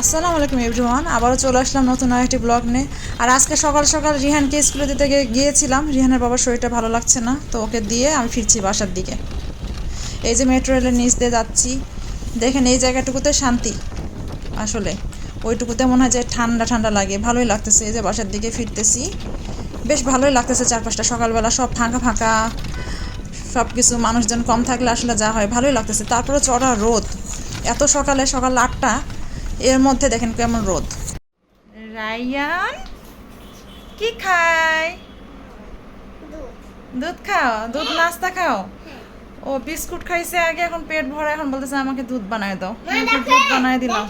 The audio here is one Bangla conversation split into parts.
আসসালামু আলাইকুম এভরিওয়ান, আবারও চলে আসলাম নতুন আরেকটি ব্লগ নিয়ে। আর আজকে সকাল সকাল রিহানকে স্কুলে দিতে গিয়ে- গিয়েছিলাম। রিহানের বাবার শরীরটা ভালো লাগছে না, তো ওকে দিয়ে আমি ফিরছি বাসার দিকে। এই যে মেট্রো রেলের নিচ দিয়ে যাচ্ছি, দেখেন এই জায়গাটুকুতে শান্তি। আসলে ওইটুকুতে মনে হয় যে ঠান্ডা ঠান্ডা লাগে, ভালোই লাগতেছে। এই যে বাসার দিকে ফিরতেছি, বেশ ভালোই লাগতেছে চারপাশটা। সকালবেলা সব ফাঁকা ফাঁকা সব কিছু মানুষজন কম থাকলে আসলে যা হয়, ভালোই লাগতেছে। তারপরে চড়া রোদ। এত সকালে সকাল আটটা এর মধ্যে দেখেন কেমন রোদ। রায়ান কি খায় দুধ। খাও? দুধ নাস্তা খাও? ও বিস্কুট খাইছে আগে এখন পেট ভরা এখন বলতেছে আমাকে দুধ বানায় দাও। আমি দুধ বানায় দিলাম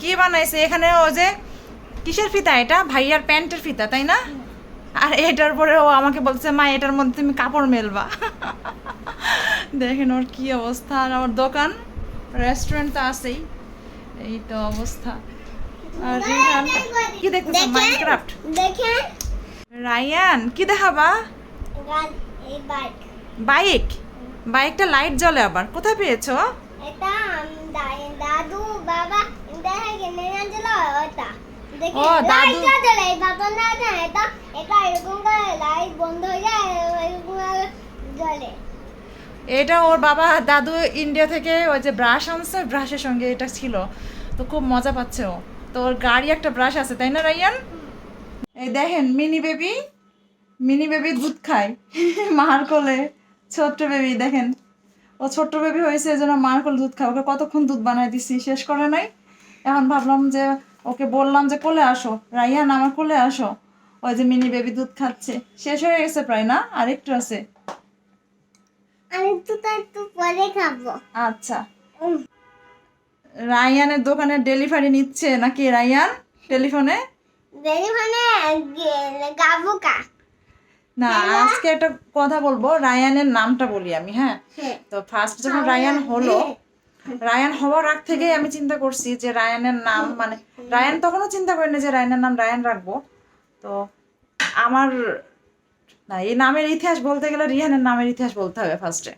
কি বানাইছে? এখানে ও যে কিসের ফিতা এটা? ভাইয়ার প্যান্টের ফিতা তাই না? আর এটার পরে ও আমাকে বলছে মা এটার মধ্যে তুমি কাপড় মেলবা। দেখেন ওর কি অবস্থা। আর আমার দোকান রেস্টুরেন্ট তো আছেই। এই তো অবস্থা। আর রিহান কি দেখতেছো? মাইনক্রাফট দেখেন। রায়ান কি দেখাবা? এই বাইক বাইক বাইকটা লাইট জ্বলে আবার। কোথায় পেয়েছ? এটা দাদু বাবা ও, দাদু- এটা এটা এরকম করে লাইট বন্ধ হয়ে যায় এরকম জ্বলে। এটা ওর বাবা দাদু ইন্ডিয়া থেকে ওই যে ব্রাশ আনছে ব্রাশের সঙ্গে এটা ছিল। তো খুব মজা পাচ্ছে ও। তো ওর গাড়ি একটা ব্রাশ আছে, তাই না রাইয়ান? এই দেখেন, মিনি বেবি মিনি বেবি দুধ খায়। মার কোলে, ছোট্ট বেবি, দেখেন। ও ছোট্ট বেবি হয়েছে, এই জন্য মার কোলে দুধ খায়। ওকে কতক্ষণ দুধ বানাই দিছি, শেষ করে নাই। এখন ভাবলাম যে ওকে বললাম যে, কোলে আসো, রাইয়ান আমার কোলে আসো। ওই যে মিনি বেবি দুধ খাচ্ছে। শেষ হয়ে গেছে প্রায়, না? আর একটু আছে। আমি তো একটু পরে খাব। আচ্ছা। রায়ানের দোকানে ডেলিভারি নিচ্ছে নাকি রায়ান? টেলিফোনে বেরি মানে গে- গাবো কা না আজকে একটা কথা বলব রায়ানের নামটা বলি আমি হ্যাঁ? হ্যাঁ। তো ফার্স্ট যখন রায়ান হলো রায়ান হওয়ার আগ থেকেই আমি চিন্তা করছি যে রায়ানের নাম মানে রায়ান তখনও চিন্তা করিনি যে রায়ানের নাম রায়ান রাখব। তো আমার না, এই নামের ইতিহাস বলতে গেলে রিহানের নামের ইতিহাস বলতে হবে ফার্স্টে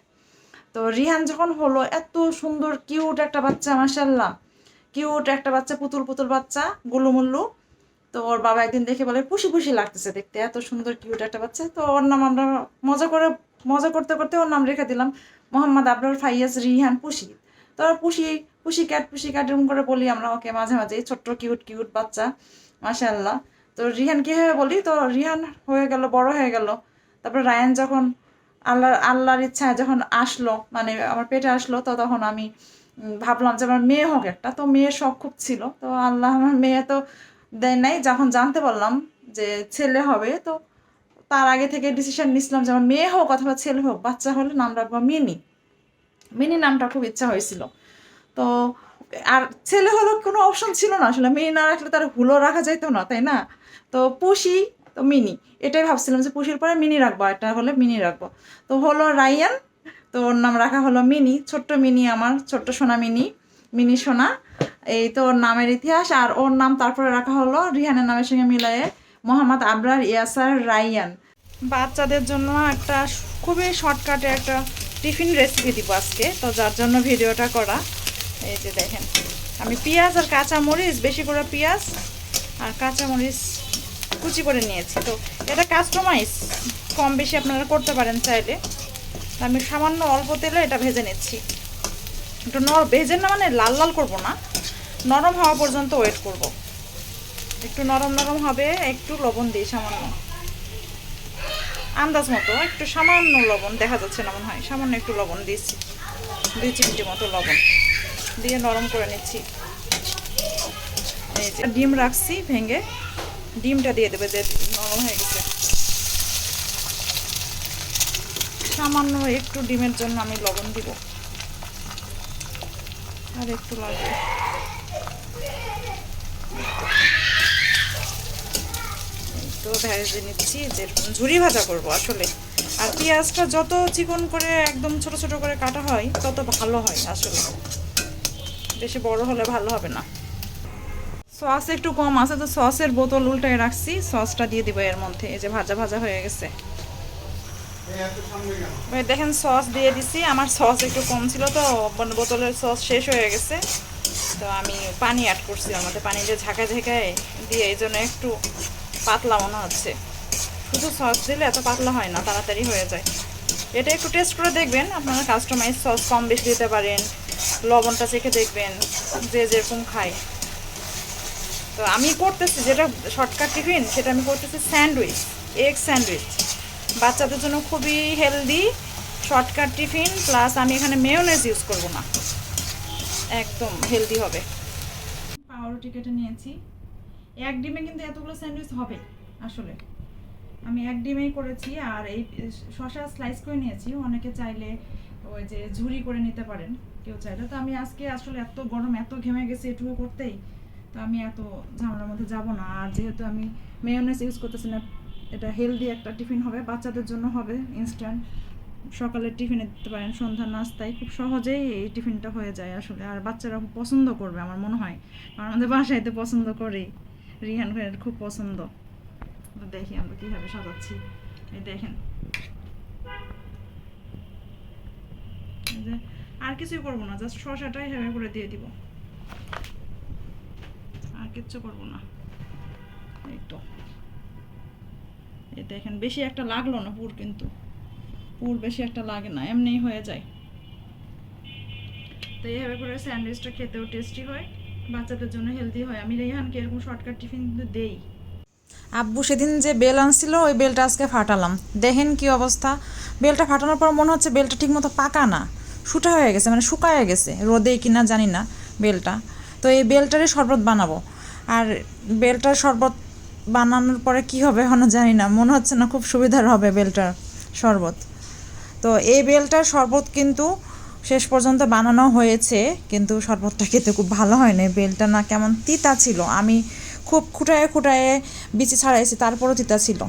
তো রিহান যখন হলো, এত সুন্দর কিউট একটা বাচ্চা মাসাল্লাহ কিউট একটা বাচ্চা, পুতুল পুতুল বাচ্চা গুলুমুল্লু তো ওর বাবা একদিন দেখে বলে, পুষি পুষি লাগতেছে দেখতে, এত সুন্দর কিউট একটা বাচ্চা। তো ওর নাম আমরা মজা করে, মজা করতে করতে ওর নাম রেখে দিলাম, মোহাম্মদ আবরার ফাইয়াজ রিহান পুষি। তো পুষি পুষি ক্যাট পুষি ক্যাট এরকম করে বলি আমরা ওকে মাঝে মাঝে ছোট্ট কিউট কিউট বাচ্চা মাশাল্লাহ তো রিহান কীভাবে বলি? তো রিহান হয়ে গেল, বড় হয়ে গেল। তারপর রায়ান যখন আল্লাহ, আল্লাহর ইচ্ছা যখন আসলো মানে আমার পেটে আসলো, তো তখন আমি ভাবলাম যে আমার মেয়ে হোক একটা। তো মেয়ের শখ খুব ছিল। তো আল্লাহ আমার মেয়ে তো দেয় নাই। যখন জানতে পারলাম যে ছেলে হবে, তো তার আগে থেকে ডিসিশন নিছিলাম যে আমার মেয়ে হোক অথবা ছেলে হোক, বাচ্চা হলে নাম রাখব মিনি। মিনি নামটা খুব ইচ্ছা হয়েছিল। তো আর ছেলে হলো কোনো অপশন ছিল না। আসলে মেয়ে না রাখলে তার হুলো রাখা যাইতো না, তাই না? তো পুষি, তো মিনি। এটাই ভাবছিলাম যে পুষির পরে মিনি রাখব এটা হলে মিনি রাখব। তো হলো রায়ান, তো ওর নাম রাখা হলো মিনি, ছোট্ট মিনি আমার, ছোট্ট সোনা মিনি মিনি সোনা। এই তো ওর নামের ইতিহাস, আর ওর নাম তারপরে রাখা হলো রিহানের নামের সঙ্গে মিলায়ে মোহাম্মদ আবরার ইয়াসার রাইয়ান বাচ্চাদের জন্য একটা খুবই শর্টকাটে একটা টিফিন রেসিপি দিব আজকে। তো যার জন্য ভিডিওটা করা। এই যে দেখেন, আমি পেঁয়াজ আর কাঁচা মরিচ বেশি করে পেঁয়াজ আর কাঁচা মরিচ কুচি করে নিয়েছি। তো এটা কাস্টমাইজ কম বেশি আপনারা করতে পারেন চাইলে। আমি সামান্য অল্প তেলে এটা ভেজে নিচ্ছি। একটু নর, ভেজে না মানে লাল লাল করব না, নরম হওয়া পর্যন্ত ওয়েট করব। একটু নরম নরম হবে, একটু লবণ দিই সামান্য। আন্দাজ মতো, একটু সামান্য লবণ, দেখা যাচ্ছে না মনে হয়, সামান্য একটু লবণ দিয়েছি। দুই চিমটি মতো লবণ। দিয়ে নরম করে নিচ্ছি। ডিম রাখছি ভেঙে, ডিমটা দিয়ে দেবে যে নরম হয়ে গেছে। সামান্য একটু ডিমের জন্য আমি লবণ দিব। আর একটু লাগবে তো ভেজে নিচ্ছি, যে ঝুড়ি ভাজা করব আসলে। আর পেঁয়াজটা যত চিকন করে, একদম ছোট ছোট করে কাটা হয়, তত ভালো হয় আসলে। বেশি বড় হলে ভালো হবে না। সস একটু কম আছে, তো সসের বোতল উল্টায় রাখছি, সসটা দিয়ে দিব এর মধ্যে, এই যে ভাজা ভাজা হয়ে গেছে। দেখেন সস দিয়ে দিছি, আমার সস একটু কম ছিল তো মানে বোতলের সস শেষ হয়ে গেছে। তো আমি পানি অ্যাড করছি ওর মধ্যে পানি দিয়ে ঝাঁকা ঝাঁকায় দিয়ে এই জন্য একটু পাতলা মনে হচ্ছে। শুধু সস দিলে এত পাতলা হয় না, তাড়াতাড়ি হয়ে যায়। এটা একটু টেস্ট করে দেখবেন, আপনারা কাস্টমাইজ সস কম বেশি দিতে পারেন। লবণটা চেখে দেখবেন যে যেরকম খায়। তো আমি করতেছি যেটা শর্টকাট টিফিন সেটা আমি করতেছি স্যান্ডউইচ এগ স্যান্ডউইচ বাচ্চাদের জন্য খুবই হেলদি শর্টকাট টিফিন প্লাস আমি এখানে মেয়োনেজ ইউজ করব না। একদম হেলদি হবে। পাউরুটি কেটে নিয়েছি। এক ডিমে কিন্তু এতগুলো স্যান্ডউইচ হবে আসলে। আমি এক ডিমেই করেছি আর এই শশা স্লাইস করে নিয়েছি। অনেকে চাইলে ওই যে ঝুরি করে নিতে পারেন। কেউ চাইলে তো আমি আজকে আসলে এত গরম, এত ঘেমে গেছি এটুকু করতেই, তো আমি এত ঝামেলার মধ্যে যাব না। আর যেহেতু আমি মেয়োনেজ ইউজ করতেছি না, এটা হেলদি একটা টিফিন হবে, বাচ্চাদের জন্য হবে ইনস্ট্যান্ট সকালের টিফিনে দিতে পারেন, সন্ধ্যার নাস্তায়। খুব সহজেই এই টিফিনটা হয়ে যায় আসলে, আর বাচ্চারা খুব পছন্দ করবে আমার মনে হয়। কারণ আমাদের বাসায় তো পছন্দ করে। রিহান ভাইয়ের খুব পছন্দ। দেখি আমরা কীভাবে সাজাচ্ছি। এই দেখেন। আর কিছুই করব না জাস্ট শসাটাই হেবে করে দিয়ে দিব। আর কিচ্ছু করব না। এই তো। এই দেখেন, বেশি একটা লাগল না পুর কিন্তু। পুর বেশি একটা লাগে না, এমনিই হয়ে যায়। তো এইভাবে করে স্যান্ডউইচটা খেতেও টেস্টি হয়, বাচ্চাদের জন্য হেলদি হয়। আমি রেহানকে এরকম শর্টকাট টিফিন কিন্তু দেই। আব্বু সেদিন যে বেল আনছিল, ওই বেলটা আজকে ফাটালাম। দেখেন কি অবস্থা। বেলটা ফাটানোর পর মনে হচ্ছে বেলটা ঠিকমতো পাকা না। শুটা হয়ে গেছে মানে শুকায় গেছে, রোদে কিনা জানি না বেলটা। তো এই বেলটারই শরবত বানাবো। আর বেলটার শরবত বানানোর পরে কি হবে এখনও জানি না, মনে হচ্ছে না খুব সুবিধার হবে বেলটার শরবত। তো এই বেলটার শরবত কিন্তু শেষ পর্যন্ত বানানো হয়েছে, কিন্তু শরবতটা খেতে খুব ভালো হয়নি। বেলটা না কেমন তিতা ছিল, আমি খুব খুঁটায় খুঁটায় বিচি ছাড়াইছি, তারপরও তিতা ছিল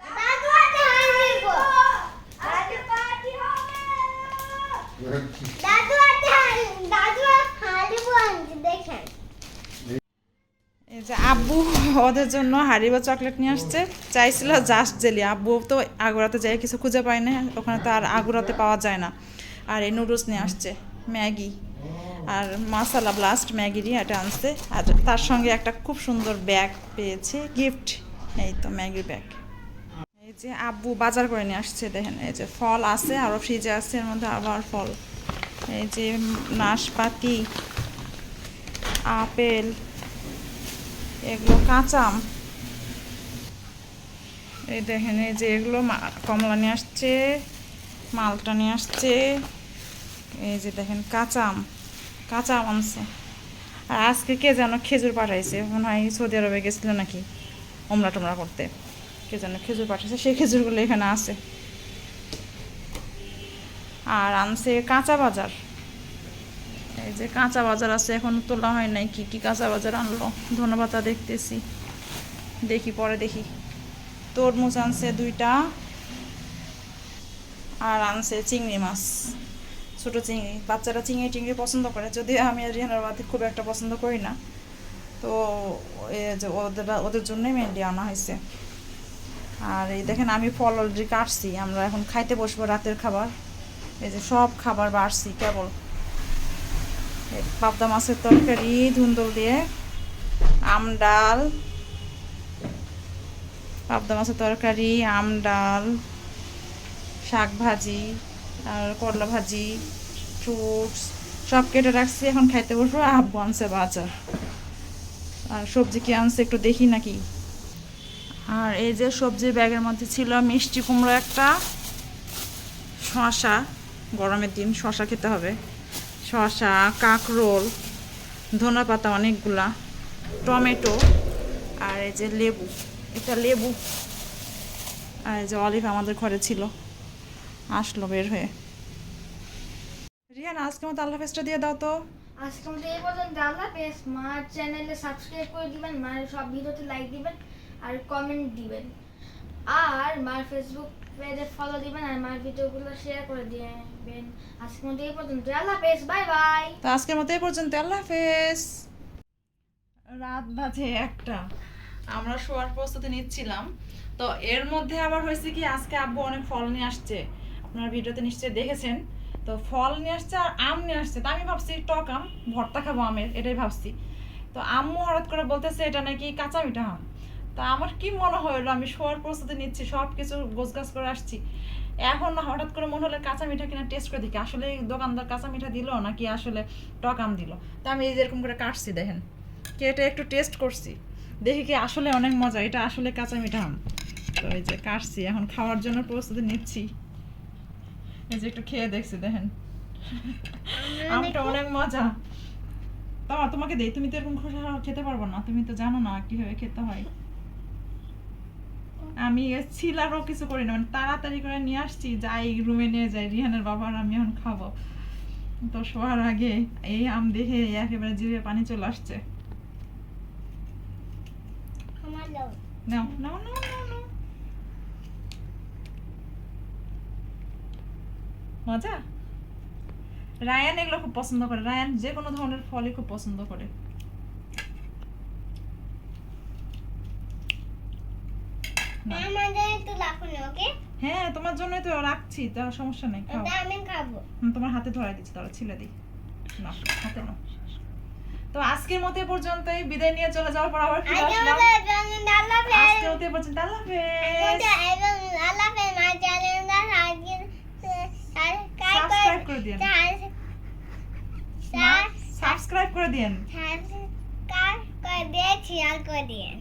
দাদু হাতে হাত দিব দাদু পার্টি হবে দাদু হাতে হাত- দাদু হাত দিব আনছি দেখেন এই যে আব্বু ওদের জন্য হারিবা চকলেট নিয়ে আসছে, চাইছিল জাস্ট জেলি আব্বু তো আগুরাতে যাই কিছু খুঁজে পায় না ওখানে তো আর আগুরাতে পাওয়া যায় না। আর এই নুডলস নিয়ে আসছে, ম্যাগি। আর মাসালা ব্লাস্ট ম্যাগিরই এটা আনছে। আর তার সঙ্গে একটা খুব সুন্দর ব্যাগ পেয়েছে গিফট এই তো ম্যাগির ব্যাগ এই যে আব্বু বাজার করে নিয়ে আসছে, দেখেন, এই যে ফল আছে আরও ফ্রিজে আছে, এর মধ্যে আবার ফল। এই যে নাশপাতি, আপেল এগুলো কাঁচা আম। এই দেখেন, এই যে এগুলো কমলা নিয়ে আসছে, মালটা নিয়ে আসছে। এই যে দেখেন, কাঁচা আম কাঁচা আম আনছে। আর আজকে কে যেন খেজুর পাঠাইছে, মনে হয় সৌদি আরবে গেছিল নাকি ওমরা টোমরা করতে। কে যেন খেজুর পাঠাইছে, সেই খেজুরগুলো এখানে আছে। আর আনছে কাঁচা বাজার। এই যে কাঁচা বাজার আছে, এখনও তোলা হয় নাই, কি কি কাঁচা বাজার আনলো? ধন্যবাদ দেখতেছি। দেখি, পরে দেখি। তরমুজ আনছে দুইটা, আর আনছে চিংড়ি মাছ। ছোটো চিংড়ি, বাচ্চারা চিংড়ি টিংড়ি পছন্দ করে। যদিও আমি রিহানার বাদে খুব একটা পছন্দ করি না। তো যে ওদের ওদের জন্যই মেনলি আনা হয়েছে। আর এই দেখেন, আমি ফল অলরেডি কাটছি। আমরা এখন খাইতে বসবো রাতের খাবার। এই যে সব খাবার বাড়ছি, কেবল। পাবদা মাছের তরকারি, ধুন্দল দিয়ে, আম, ডাল, পাবদা মাছের তরকারি, আম, ডাল, শাক ভাজি, আর করলা ভাজি, ফ্রুটস, সব কেটে রাখছি, এখন খাইতে বসবো, আব্বু আনছে বাজার। আর সবজি কি আনছে একটু দেখি নাকি? আর এই যে সবজির ব্যাগের মধ্যে ছিল মিষ্টি কুমড়ো একটা শশা গরমের দিন শশা খেতে হবে। শশা কাঁকরোল, ধনে পাতা অনেকগুলা, টমেটো, আর এই যে লেবু এটা লেবু, আর এই যে অলিভ আমাদের ঘরে ছিল, আসলো বের হয়ে। রিয়ান আজকে মতো আল্লাহ হাফেজটা দিয়ে দাও তো। আজকে আমাদের এই পর্যন্ত, আল্লাহ পেস মার চ্যানেলে সাবস্ক্রাইব করে দিবেন মার সব ভিডিওতে লাইক দিবেন, আর কমেন্ট দিবেন। আর মার ফেসবুক পেজে ফলো দিবেন আর মার ভিডিওগুলো শেয়ার করে দিবেন। আজকে মধ্যে এই পর্যন্ত আল্লাহ পেস বাই বাই তো আজকের মতো এই পর্যন্ত আল্লাহ হাফেজ। রাত বাজে একটা। আমরা শোয়ার প্রস্তুতি নিচ্ছিলাম। তো এর মধ্যে আবার হয়েছে কি আজকে আব্বু অনেক ফল নিয়ে আসছে। আপনারা ভিডিওতে নিশ্চয়ই দেখেছেন। তো ফল নিয়ে আসছে আর আম নিয়ে আসছে। তো আমি ভাবছি টক আম ভর্তা খাব আমের এটাই ভাবছি। তো আম্মু হঠাৎ করে বলতেছে এটা নাকি কাঁচা মিঠা আম? তা আমার কি মনে হলো আমি শোয়ার প্রস্তুতি নিচ্ছি সব কিছু গোছগাছ করে আসছি। এখন হঠাৎ করে মনে হলো কাঁচা মিঠা কিনা টেস্ট করে দেখি। আসলে দোকানদার কাঁচা মিঠা দিল নাকি আসলে টক আম দিল? তা আমি এই যে এরকম করে কাটছি দেখেন। কেটে একটু টেস্ট করছি। দেখি কি আসলে অনেক মজা এটা আসলে কাঁচা মিঠা আম। তো এই যে কাটছি এখন খাওয়ার জন্য প্রস্তুতি নিচ্ছি। এই যে একটু খেয়ে দেখছি দেখেন। আমটা অনেক মজা। তাও তোমাকে দেই তুমি তো এরকম খোসা খেতে পারব না। তুমি তো জানো না কীভাবে খেতে হয়। আমি ছিলারও কিছু করি না মানে তাড়াতাড়ি করে নিয়ে আসছি যাই রুমে নিয়ে যাই। রিহানের বাবার আমি এখন খাব। তো শোয়ার আগে এই আম দেখে একেবারে জিভে পানি চলে আসছে। নাও নাও নাও নাও নাও। মজা? রায়ান এগুলো খুব পছন্দ করে। রায়ান যে কোনো ধরনের ফলই খুব পছন্দ করে না। আমাদের একটু রাখুন ওকে? হ্যাঁ তোমার জন্যই তো রাখছি তার সমস্যা নেই খাও। আমি খাব। তোমার হাতে ধরা দিচ্ছি তাহলে ছিলে দিই না হাতে নাও। তো আজকের মতো পর্যন্তই বিদায় নিয়ে চলে যাওয়ার পর আবার ফিরে আসলাম। আজকের মতো পর্যন্ত আল্লাহ হাফেজ। সাবস্ক্রাইব করে দিন সাবস্ক্রাইব করে দিন